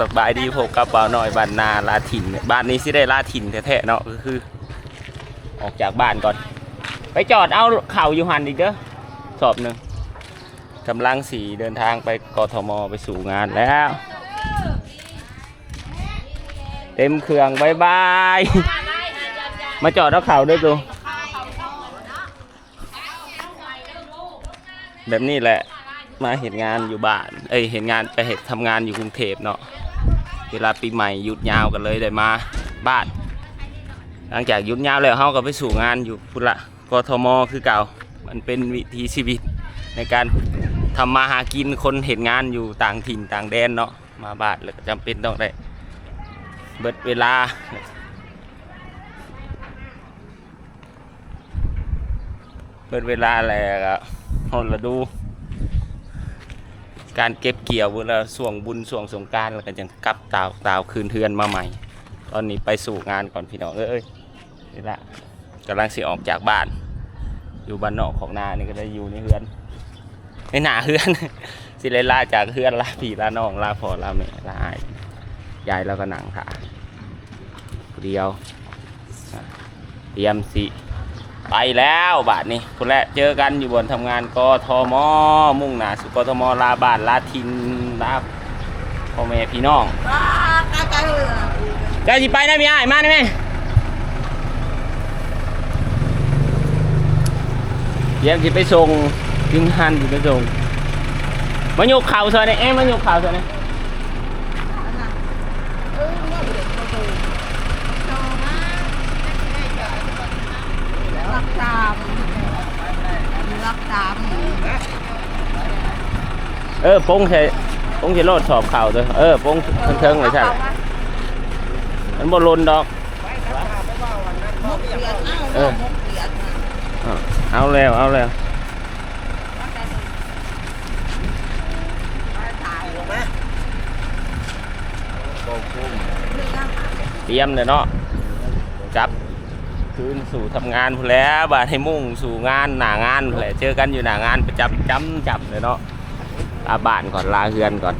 สบายดีผมกับเบาหน่อยบ้านนาลาถิ่นบ้านนี้สิได้ลาถิ่นแท้ๆเนาะก็คือ ออกจากบ้านก่อน ไปจอดเอาเข่าอยู่หันอีกเด้อสอบหนึ่งกำลังสีเดินทางไปกทมไปสู่งานแล้ว เต็มเครื่องบายบาย มาจอดเอาเข่าด้วยดูแบบนี้แหละมาเห็นงานอยู่บ้าน เอ้ยเห็นงานไปเห็นทำงานอยู่กรุงเทพเนาะ เวลาปีใหม่หยุดยาวกันเลยได้มาบ้าน หลังจากหยุดยาวแล้วเฮาก็ไปสู่งานอยู่พุนละกทมคือเก่า มันเป็นวิถีชีวิตในการทำมาหากินคนเห็นงานอยู่ต่างถิ่นต่างแดนเนาะมาบ้านแล้วก็จำเป็นต้องได้เบิดเวลาเบิดเวลาแล้วก็ฮอนละดู การเก็บเกี่ยวเวลาส่วงบุญส่วงสงการแล้วก็จะกลับตาวตาวคืนเทือนมาใหม่ ตอนนี้ไปสู่งานก่อนพี่น้องเอ้ยนี่ละกำลังสิออกจากบ้าน อยู่บ้านนอกของนานี่ก็ได้อยู่ในเฮือนในหนาเฮือน สิเลยลาจากเฮือนลาพี่ลาน้องลาพ่อลาแม่ลาอายยายแล้วก็หนังค่ะเดียวเตรียมสิ ไปแล้วบาทนี้คนแรกเจอกันอยู่บนทำงานกทมมุ่งหน้าสู่กทมลาบานลาทินลาพ่อแม่พี่น้องจ้าสิไปนะพี่อ้ายมาได้ไหมเดี๋ยวสิไปส่งยิงหันสิไปส่งมาโยกเข่าซะเนี่ยเอ้ยมาโยกเข่าซะเนี่ย รักตามรักตาม เออปงใช่ปงใช่โลดสอบเข่าตัวเออปงเทิงๆเลยใช่มันบ่ลนดอกเปลี่ยนเอเอ้าอมุกเปลี่ยนอะเอาแล้วเอาแล้วเตรียมเลยเนาะจับคืนสู่ทำงานแล้วบาดให้มุ่งสู่งานหน้างานแหละเจอกันอยู่หน้างานประจำจำจับเลยเนาะ ลาบ้านก่อนลาเฮือนก่อน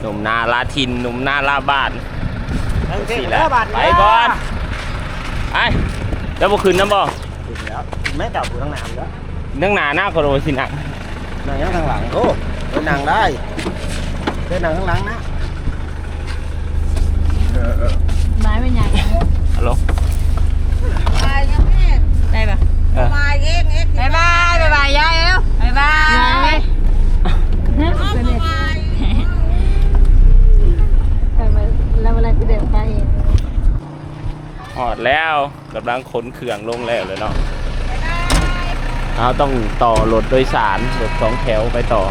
หนุ่มนาลาทินหนุ่มนาลาบ้านสี่แหล้วไปก่อนไปแล้วบ่คืนน้ำบ่แม่เก่าอยู่ข้างหน้าแล้วเนื่องหนาหน้าโคโรสินะนั่งยังข้างหลังโอ้เดินนั่งได้เดินนั่งข้างหลังนะไม้ไม่ใหญ่ฮัลโหลไปยังแม่ได้ปะเออมาเองเอ็กบายบายบายบายยายเร็วบายบาย หอดแล้วกำลังขนเครื่องลงแล้วเลยเนาะเราต้องต่อรถโดยสารรถสองแถวไปต่อ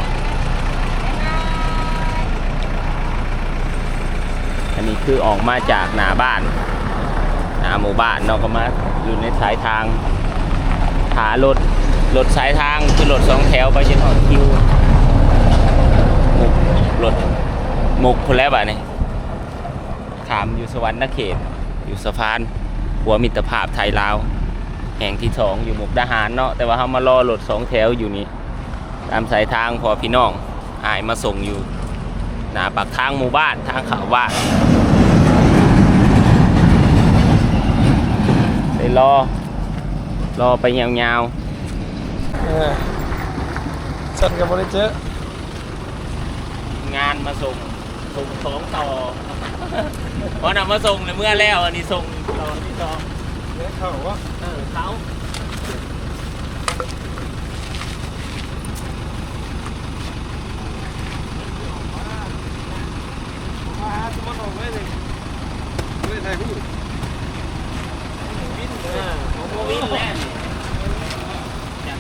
อันนี้คือออกมาจากหน้าบ้านหน้าหมู่บ้านเนาะก็มาอยู่ในสายทางหารถรถสายทางคือรถสองแถวไปจนถึงคิว มุกรถมุกพนแล้วบ้านี่ขามอยู่สวรรค์นเขต อยู่สะพาน หัวมิตรภาพไทยลาว แห่งที่สองอยู่มุกดาหารเนาะแต่ว่าเขามารอรถสองแถวอยู่นี่ตามสายทางพอพี่น้องอายมาส่งอยู่หน้าปากทางหมู่บ้านทางเขาบ้านไปรอ รอไปยาวฉันกับบริเจอ งานมาส่งส่งสองต่อพอนำมาส่งเลยเมื่อแล้วอันนี้ส่งต่อที่สองเนี่ยเขาบอกว่าเออเขามาจะมาลงไม่เลยไม่ได้พูด เออของโมวินแล่นจัด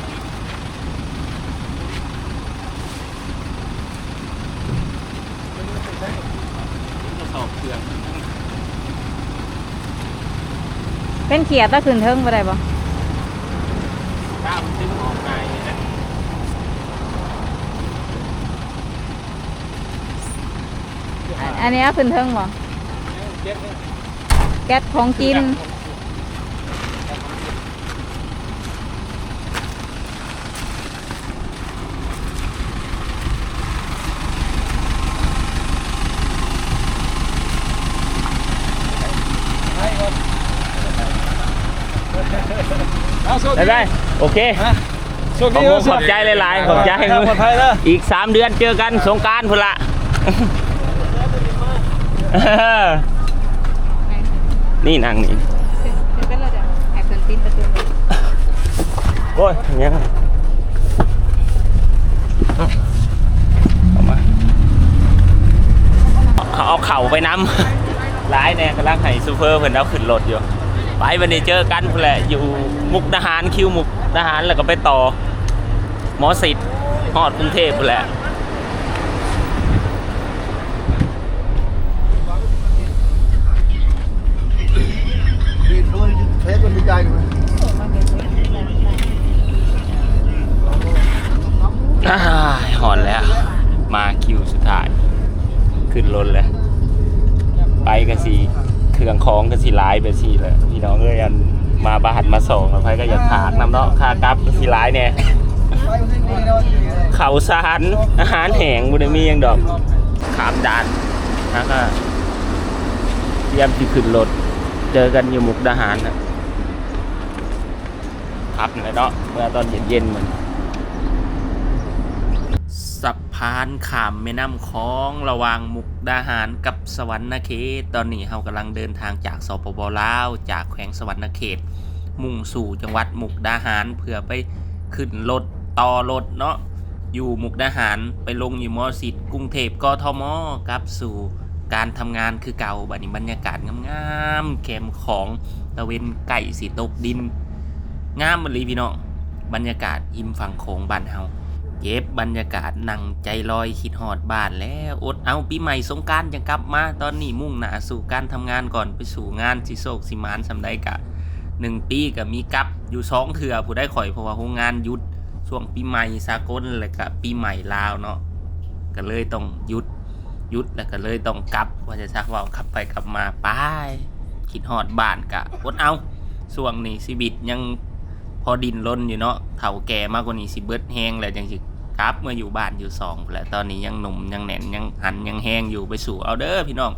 กระสอบเครื่อง เป็นเขียดตะขึ้นเทิงบ่ได้บ่ตามซึ่งออกง่ายเลยนะอันอันนี้เอาขึ้นเทิงบ่เจ็บแก๊สของกิน ได้ได้โอเคโชคขอบดีคุณขอบใจหลายๆขอบใจทางปลอดภัยนะอีกสามเดือนเจอกันสงกรารพุ่นละนี่นางนี่เป็นเราจะแหกเกินตีนประตูโอ้ยอย่างเงี้ยเอามาเขาเอาเข่าไปน้ำร้ายแน่กำลังให้ซูเปอร์เพิ่นเอาขึ้นรถอยู่ ไปวันนี้เจอกันแหละอยู่มุกดาหารคิวมุกดาหารแล้วก็ไปต่อ หมอสิทธิ์ฮอดกรุงเทพแหละเทสมันดีใจกันอ้ายหอนแล้ว มาคิวสุดท้าย ขึ้นรถเลย ไปกันสิ เครื่องของกันสิหลายไปสิเลยพี่น้องเอ้ยอันมาบ้านมาส่งแล้วไปก็อยากถากน้ำเนาะค่ากลับก็สิหลายเนี่ยเขาวสารอาหารแห้งบุได้มีหยังดอกขามด่านแล้วก็เตรียมที่ขึ้นรถเจอกันอยู่มุกดาหารนะครับเลยเนาะเมื่อตอนเย็นๆเหมือนสะ พานขามแม่น้ำคลองระหว่างมุกดาหารกับสวรรณเขต ตอนนี้เรากำลังเดินทางจากสปปลาว จากแขวงสวรรณเขต มุ่งสู่จังหวัดมุกดาหารเพื่อไปขึ้นรถต่อรถเนาะอยู่มุกดาหารไปลงอยู่มอสิทธิ์กรุงเทพกทมกลับสู่การทำงานคือเก่าบัดนี้บรรยากาศงามๆแคมของตะเวนไก่สีตกดิน งามมันเลยพี่น้องบรรยากาศอิมฝั่งโขงบ้านเฮา เก็บบรรยากาศนั่งใจลอยคิดหอดบ้านแล้วอดเอาปีใหม่สงการยังกลับมาตอนนี้มุ่งหน้าสู่การทำงานก่อนไปสู่งานสิโศกสิมานสำใดกะหนึ่งปีก็มีกลับอยู่สองเถื่อผู้ได้ข่อยเพราะว่าโรงงานหยุดช่วงปีใหม่สากลแล้วก็ปีใหม่ลาวเนาะก็เลยต้องหยุดหยุดแล้วก็เลยต้องกลับ ว่าจะชักว่าขับไปกลับมาไปคิดหอดบ้านกะอดเอาช่วงนี้ชีวิตยัง อดินล้นอยู่เนาะเฒ่าแก่มากกว่านี้สิเบิดแห้งแล้วจังสิกลับเมื่ออยู่บ้านอยู่สองแล้วตอนนี้ยังหนุ่มยังแหน่นยังหันยังแห้งอยู่ไปสู่เอาเด้อพี่น้อง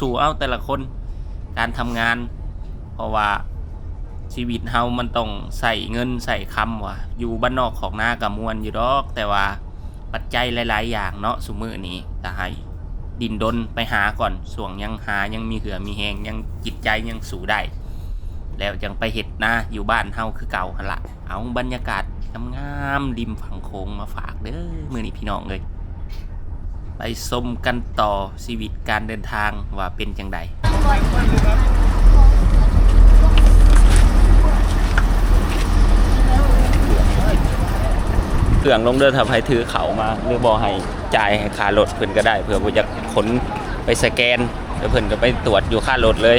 สู่ๆเอาแต่ละคนการทำงาน เพราะว่าชีวิตเฮามันต้องใส่เงินใส่คำว่ะอยู่บ้านนอกของหน้ากับมวลอยู่ดอก แต่ว่าปัจจัยหลาย ๆ อย่างเนาะสมือนี้แต่ให้ดินดนไปหาก่อนส่วงยังหายังมีเหือมีแหงยังจิตใจยังสู่ได้ แล้วจังไปเห็ดนะอยู่บ้านเฮาคือเก่าหันละเอาบรรยากาศงามๆริมฝั่งโค้งมาฝากเด้อมือนี้พี่น้องเลยไปชมกันต่อชีวิตการเดินทางว่าเป็นจังใดเครื่องลงเดินทำให้ถือเขามาหรือบอให้จ่ายให้ค่ารถเพิ่อนก็ได้ เพื่อบ่จะขนไปสแกนแล้วเพิ่อนก็ไปตรวจอยู่ค่ารถเลย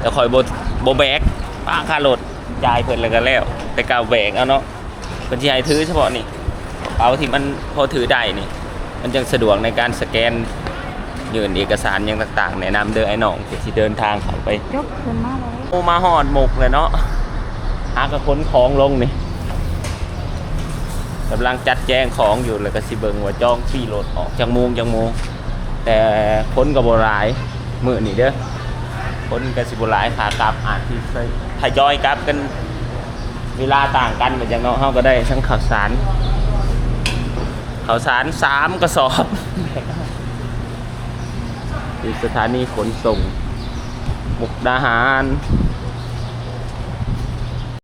แต่คอยโบโบแบก ป้าค่ารถจ่ายเพิ่นแล้วก็แล้ว แต่กาวแบกเอาเนาะเพิ่นสิให้ถือเฉพาะนี่เอาที่มันพอถือได้นี่ มันจังสะดวกในการสแกนยื่นเอกสารอย่างต่างๆแนะนำเด้อไอ้น้องที่สิเดินทางเขาไป ยกขึ้นมาเลยโอมาหอดหมกเลยเนาะหากระค้นของลงนี่กำลังจัดแจงของอยู่แล้วก็สิเบิงว่าจองฟี่รถออกจังโมงจังโมงแต่พ้นกับโบหลายมือนี่เด้อ คนกับสิบุหลายขากลับอาจที่ทยอยกลับกันเวลาต่างกันเหมือนอย่างเนาะเฮาก็ได้ทั้งข่าวสารข่าวสารสามกระสอบที่สถานีขนส่งมุกดาหาร